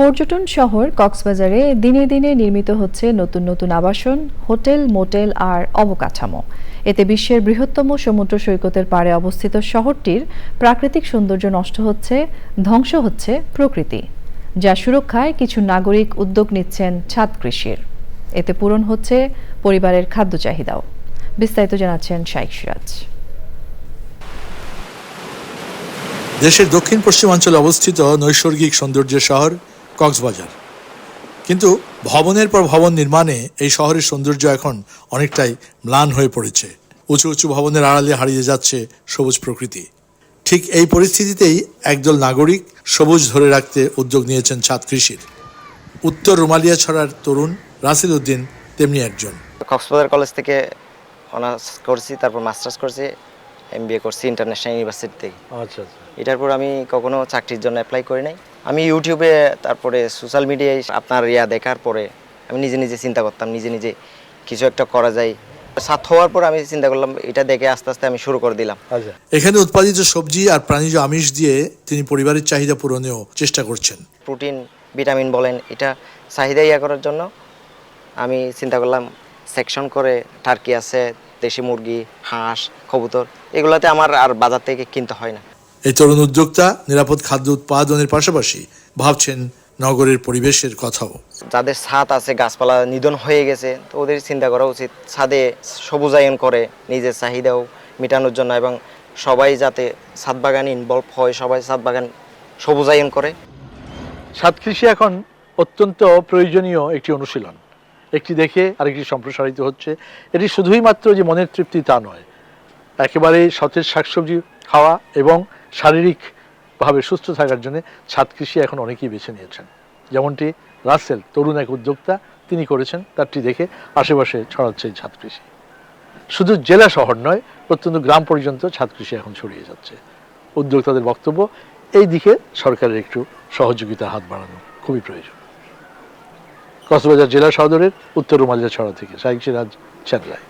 পর্যটন শহর কক্সবাজারে দিনে দিনে নির্মিত হচ্ছে নতুন নতুন আবাসন, হোটেল, মোটেল আর অবকাঠামো। এতে বিশ্বের বৃহত্তম সমুদ্র সৈকতের পাড়ে অবস্থিত শহরটির প্রাকৃতিক সৌন্দর্য নষ্ট হচ্ছে, ধ্বংস হচ্ছে প্রকৃতি, যা সুরক্ষায় কিছু নাগরিক উদ্যোগ নিচ্ছেন ছাদ কৃষির। এতে পূরণ হচ্ছে পরিবারের খাদ্য চাহিদাও। বিস্তারিত জানাচ্ছেন শাইক সিরাজ। দেশের দক্ষিণ পশ্চিমাঞ্চলে অবস্থিত নৈসর্গিক সৌন্দর্যের শহর কক্সবাজার। কিন্তু ভবনের পর ভবন নির্মাণে এই শহরের সৌন্দর্য এখন অনেকটাই ম্লান হয়ে পড়েছে। উঁচু উঁচু ভবনের আড়ালে হারিয়ে যাচ্ছে সবুজ প্রকৃতি। ঠিক এই পরিস্থিতিতেই একদল নাগরিক সবুজ ধরে রাখতে উদ্যোগ নিয়েছেন ছাদ কৃষির। উত্তর রুমালিয়া ছড়ার তরুণ রাসেল উদ্দিন তেমনি একজন। কক্সবাজার কলেজ থেকে অনার্স করছি তারপর মাস্টার্স করছি এমবিএ করছি ইন্টারন্যাশনাল ইউনিভার্সিটি থেকে আচ্ছা আচ্ছা। এটার পর আমি কখনো চাকরির জন্য অ্যাপ্লাই করি নাই। আমি ইউটিউবে তারপরে সোশ্যাল মিডিয়ায় আপনার ইয়া দেখার পরে আমি নিজে নিজে চিন্তা করতাম নিজে নিজে কিছু একটা করা যায়। সাত হওয়ার পর আমি চিন্তা করলাম এটা দেখে আস্তে আস্তে আমি শুরু করে দিলাম। আচ্ছা। এখানে উৎপাদিত সবজি আর প্রাণীজ আমিষ দিয়ে তিনি পরিবারের চাহিদা পূরণেও চেষ্টা করছেন। প্রোটিন ভিটামিন বলেন এটা চাহিদা ইয়া করার জন্য আমি চিন্তা করলাম সেকশন করে টার্কি আছে দেশি মুরগি হাঁস কবুতর এগুলোতে আমার আর বাজার থেকে কিনতে হয় না। এই তরুণ উদ্যোক্তা নিরাপদ খাদ্য উৎপাদনের পাশাপাশি ভাবছেন নগরের পরিবেশের কথাও। যাদের ছাদ আছে গাছপালা নিধন হয়ে গেছে তো ওদের চিন্তা করা উচিত। ছাদে সবুজায়ন করে নিজের চাহিদাও মেটানোর জন্য এবং সবাই যাতে ছাদ বাগানে ইনভলভ হয় সবাই ছাদ বাগান সবুজায়ন করে। ছাদ কৃষি এখন অত্যন্ত প্রয়োজনীয় একটি অনুশীলন। একটি দেখে আরেকটি সম্প্রসারিত হচ্ছে। এটি শুধুই মাত্র যে মনের তৃপ্তি তা নয় একেবারে সতেজ শাকসবজি খাওয়া এবং শারীরিকভাবে সুস্থ থাকার জন্য ছাদ কৃষি এখন অনেকেই বেছে নিয়েছেন। যেমনটি রাসেল, তরুণ এক উদ্যোক্তা, তিনি করেছেন, তারটি দেখে আশেপাশে ছড়াচ্ছে ছাদ কৃষি। শুধু জেলা শহর নয়, প্রত্যন্ত গ্রাম পর্যন্ত ছাদ কৃষি এখন ছড়িয়ে যাচ্ছে। উদ্যোক্তাদের বক্তব্য, এই দিকে সরকারের একটু সহযোগিতা হাত বাড়ানো খুবই প্রয়োজন। কক্সবাজার জেলা সদরের উত্তর রুমালিয়া ছড়া থেকে শাহিক সিরাজ চ্যানেলায়